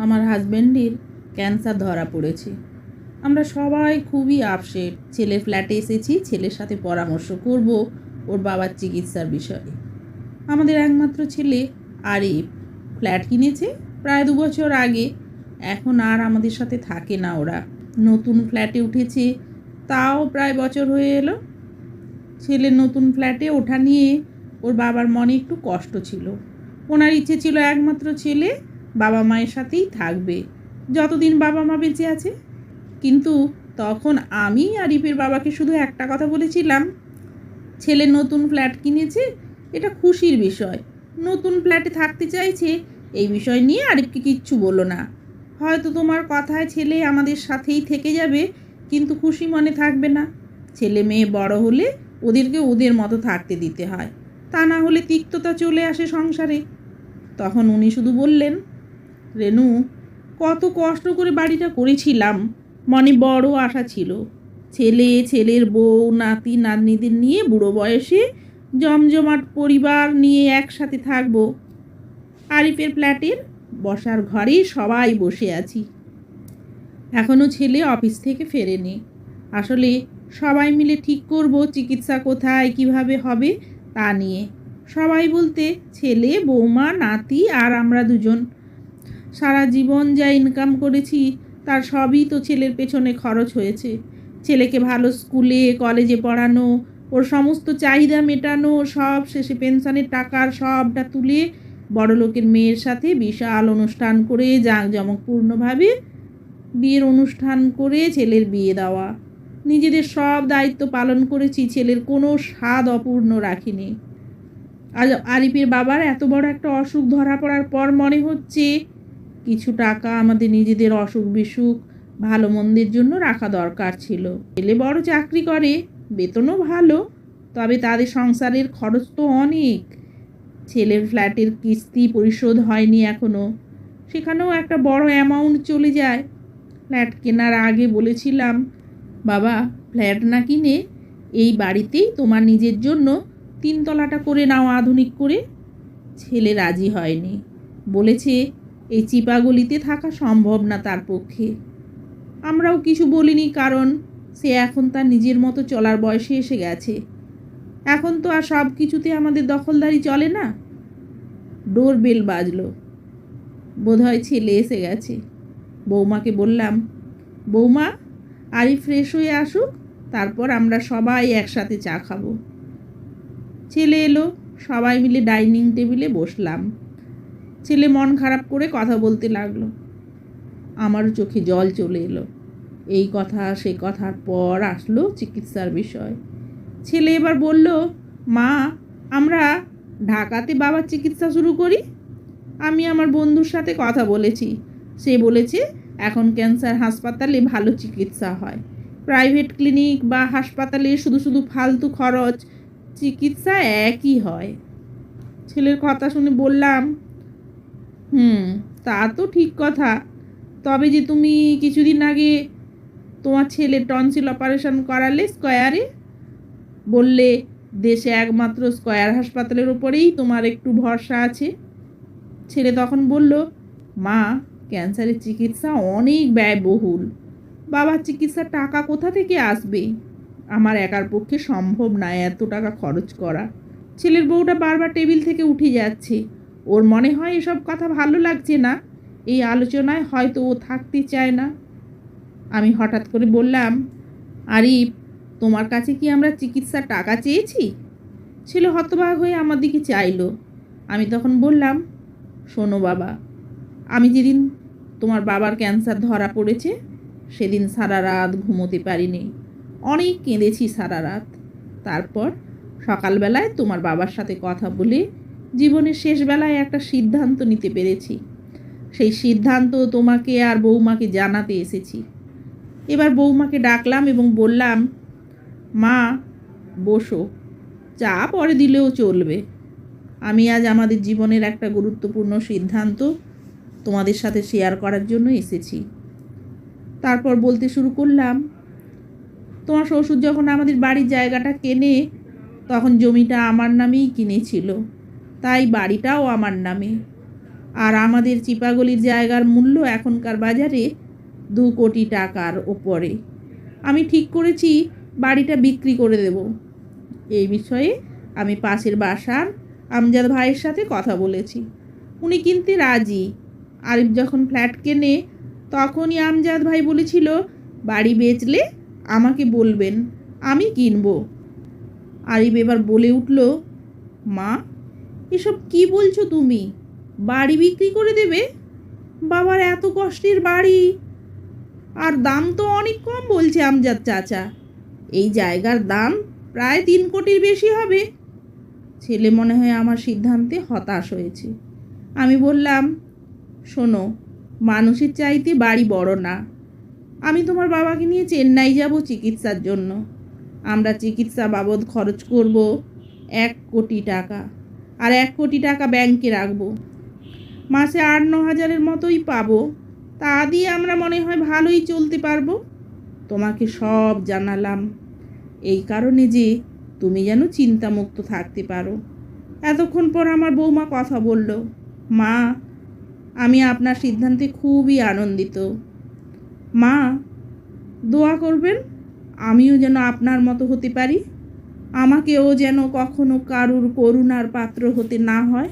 আমার হাজব্যান্ডের ক্যান্সার ধরা পড়েছে। আমরা সবাই খুবই আপসেট ছেলের ফ্ল্যাটে এসেছি, ছেলের সাথে পরামর্শ করব ওর বাবার চিকিৎসার বিষয়ে। আমাদের একমাত্র ছেলে আরিফ ফ্ল্যাট কিনেছে প্রায় দু বছর আগে। এখন আর আমাদের সাথে থাকে না ওরা। নতুন ফ্ল্যাটে উঠেছে, তাও প্রায় বছর হয়ে এলো। ছেলের নতুন ফ্ল্যাটে ওঠা নিয়ে ওর বাবার মনে একটু কষ্ট ছিল। ওনার ইচ্ছে ছিল একমাত্র ছেলে বাবা মায়ের সাথেই থাকবে। যতদিন বাবা মা বেঁচে আছে। কিন্তু তখন আমি আরিফের বাবাকে শুধু একটা কথা বলেছিলাম। ছেলে নতুন ফ্ল্যাট কিনেছে, এটা খুশির বিষয়। নতুন ফ্ল্যাটে থাকতে চাইছে, এই বিষয় নিয়ে আরিফকে কিচ্ছু বলো না। হয়তো তোমার কথায় ছেলে আমাদের সাথেই থেকে যাবে, কিন্তু খুশি মনে থাকবে না। ছেলে মেয়ে বড় হলে ওদেরকে ওদের মতো থাকতে দিতে হয়। তা না হলে তিক্ততা চলে আসে সংসারে। তখন উনি শুধু বললেন রেনু, কত কষ্ট করে বাড়িটা করেছিলাম। মনে বড় আশা ছিল। ছেলে, ছেলের বউ, নাতি, নাতনিদের নিয়ে বুড়ো বয়সে জমজমাট পরিবার নিয়ে একসাথে থাকব। আরিফের ফ্ল্যাটের বসার ঘরে সবাই বসে আছি। এখনও ছেলে অফিস থেকে ফেরেনি। আসলে সবাই মিলে ঠিক করব চিকিৎসা কোথায়, কীভাবে হবে তা নিয়ে। সবাই বলতে ছেলে, বৌমা, নাতি আর আমরা দুজন। সারা জীবন যা ইনকাম করেছি, তার সবই তো ছেলের পেছনে খরচ হয়েছে। ছেলেকে ভালো স্কুলে কলেজে পড়ানো, ওর সমস্ত চাহিদা মেটানো, সব শেষে পেনশনের টাকার সবটা তুলে বড়লোকের মেয়ের সাথে বিশাল অনুষ্ঠান করে জাঁকজমকপূর্ণভাবে বিয়ের অনুষ্ঠান করে ছেলের বিয়ে দেওয়া। নিজেদের সব দায়িত্ব পালন করেছি, ছেলের কোনো স্বাদ অপূর্ণ রাখিনি। আজ আরিফের বাবার এত বড় একটা অসুখ ধরা পড়ার পর মনে হচ্ছে কিছু টাকা আমাদের নিজেদের অসুখ বিসুখ, ভালো মন্দের জন্য রাখা দরকার ছিল। ছেলে বড় চাকরি করে, বেতনও ভালো, তবে তাদের সংসারের খরচ তো অনেক। ছেলের ফ্ল্যাটের কিস্তি পরিশোধ হয়নি এখনও সেখানেও একটা বড় অ্যামাউন্ট চলে যায়। ফ্ল্যাট কেনার আগে বলেছিলাম, বাবা, ফ্ল্যাট না কিনে এই বাড়িতেই তোমার নিজের জন্য তিনতলাটা করে নাও আধুনিক করে। ছেলে রাজি হয়নি। বলেছে এই চিপাগলিতে থাকা সম্ভব না তার পক্ষে। আমরাও কিছু বলিনি কারণ সে এখন তার নিজের মতো চলার বয়সে এসে গেছে। এখন তো আর সব কিছুতে আমাদের দখলদারি চলে না। ডোর বেল বাজলো। বোধহয় ছেলে এসে গেছে। বৌমাকে বললাম, বৌমা আরি ফ্রেশ হয়ে আসুক, তারপর আমরা সবাই একসাথে চা খাব। ছেলে এলো, সবাই মিলে ডাইনিং টেবিলে বসলাম। ছেলে মন খারাপ করে কথা বলতে লাগল। আমারও চোখে জল চলে এলো। এই কথা, সে কথার পর আসলো চিকিৎসার বিষয়। ছেলে এবার বলল, মা, আমরা ঢাকাতে বাবার চিকিৎসা শুরু করি। আমি আমার বন্ধুর সাথে কথা বলেছি। সে বলেছে, এখন ক্যান্সার হাসপাতালে ভালো চিকিৎসা হয়। প্রাইভেট ক্লিনিক বা হাসপাতালে শুধু শুধু ফালতু খরচ, চিকিৎসা একই হয়। ছেলের কথা শুনে বললাম হুম। তা তো ঠিক কথা। তবে যে তুমি কিছুদিন আগে তোমার ছেলে টনসিল অপারেশন করালে স্কয়ারে বললে দেশে একমাত্র স্কয়ার হাসপাতালের ওপরেই তোমার একটু ভরসা আছে। ছেলে তখন বলল, মা, ক্যান্সারের চিকিৎসা অনেক ব্যয়বহুল। বাবার চিকিৎসার টাকা কোথা থেকে আসবে? আমার একার পক্ষে সম্ভব না এত টাকা খরচ করা। ছেলের বউটা বারবার টেবিল থেকে উঠে যাচ্ছে। ওর মনে হয় এসব কথা ভালো লাগছে না। এই আলোচনায় হয়তো ও থাকতে চায় না। আমি হঠাৎ করে বললাম, আরিফ, তোমার কাছে কি আমরা চিকিৎসার টাকা চেয়েছি? ছেলে হতবাক হয়ে আমার দিকে চাইলো। আমি তখন বললাম, শোনো বাবা, আমি যেদিন তোমার বাবার ক্যান্সার ধরা পড়েছে, সেদিন সারা রাত ঘুমোতে পারিনি। অনেক কেঁদেছি সারা রাত। তারপর সকালবেলায় তোমার বাবার সাথে কথা বলে জীবনের শেষ বেলায় একটা সিদ্ধান্ত নিতে পেরেছি। সেই সিদ্ধান্ত তোমাকে আর বৌমাকে জানাতে এসেছি। এবার বৌমাকে ডাকলাম এবং বললাম, মা, বসো। চা পরে দিলেও চলবে। আমি আজ আমাদের জীবনের একটা গুরুত্বপূর্ণ সিদ্ধান্ত তোমাদের সাথে শেয়ার করার জন্য এসেছি। তারপর বলতে শুরু করলাম, তোমার শ্বশুর যখন আমাদের বাড়ির জায়গাটা কেনে, তখন জমিটা আমার নামেই কিনেছিল। তাই বাড়িটাও আমার নামে। আর আমাদের চিপাগলির জায়গার মূল্য এখনকার বাজারে দু কোটি টাকার ওপরে। আমি ঠিক করেছি বাড়িটা বিক্রি করে দেব। এই বিষয়ে আমি পাশের বাসার আমজাদ ভাইয়ের সাথে কথা বলেছি। উনি কিনতে রাজি। আরিফ যখন ফ্ল্যাট কেনে, তখনই আমজাদ ভাই বলেছিল, বাড়ি বেচলে আমাকে বলবেন, আমি কিনবো। আরিফ এবার বলে উঠল, মা এসব কি বলছো তুমি? বাড়ি বিক্রি করে দেবে? বাবার এত কষ্টের বাড়ি। আর দাম তো অনেক কম বলছে আমজাদ চাচা। এই জায়গার দাম প্রায় তিন কোটির বেশি হবে। ছেলে মনে হয় আমার সিদ্ধান্তে হতাশ হয়েছে। আমি বললাম, শোনো, মানুষের চাইতে বাড়ি বড় না। আমি তোমার বাবাকে নিয়ে চেন্নাই যাব চিকিৎসার জন্য। আমরা চিকিৎসা বাবদ খরচ করব এক কোটি টাকা। আর এক কোটি টাকা ব্যাংকে রাখব। মাসে আট ন হাজারের মতোই পাবো। তা দিয়ে আমরা মনে হয় ভালোই চলতে পারব। তোমাকে সব জানালাম। এই কারণে যে তুমি যেন চিন্তামুক্ত থাকতে পারো। এতক্ষণ পর আমার বৌমা কথা বলল, মা, আমি আপনার সিদ্ধান্তে খুবই আনন্দিত। মা, দোয়া করবেন, আমিও যেন আপনার মতো হতে পারি। আমাকেও যেন কখনো কারুর করুণার পাত্র হতে না হয়।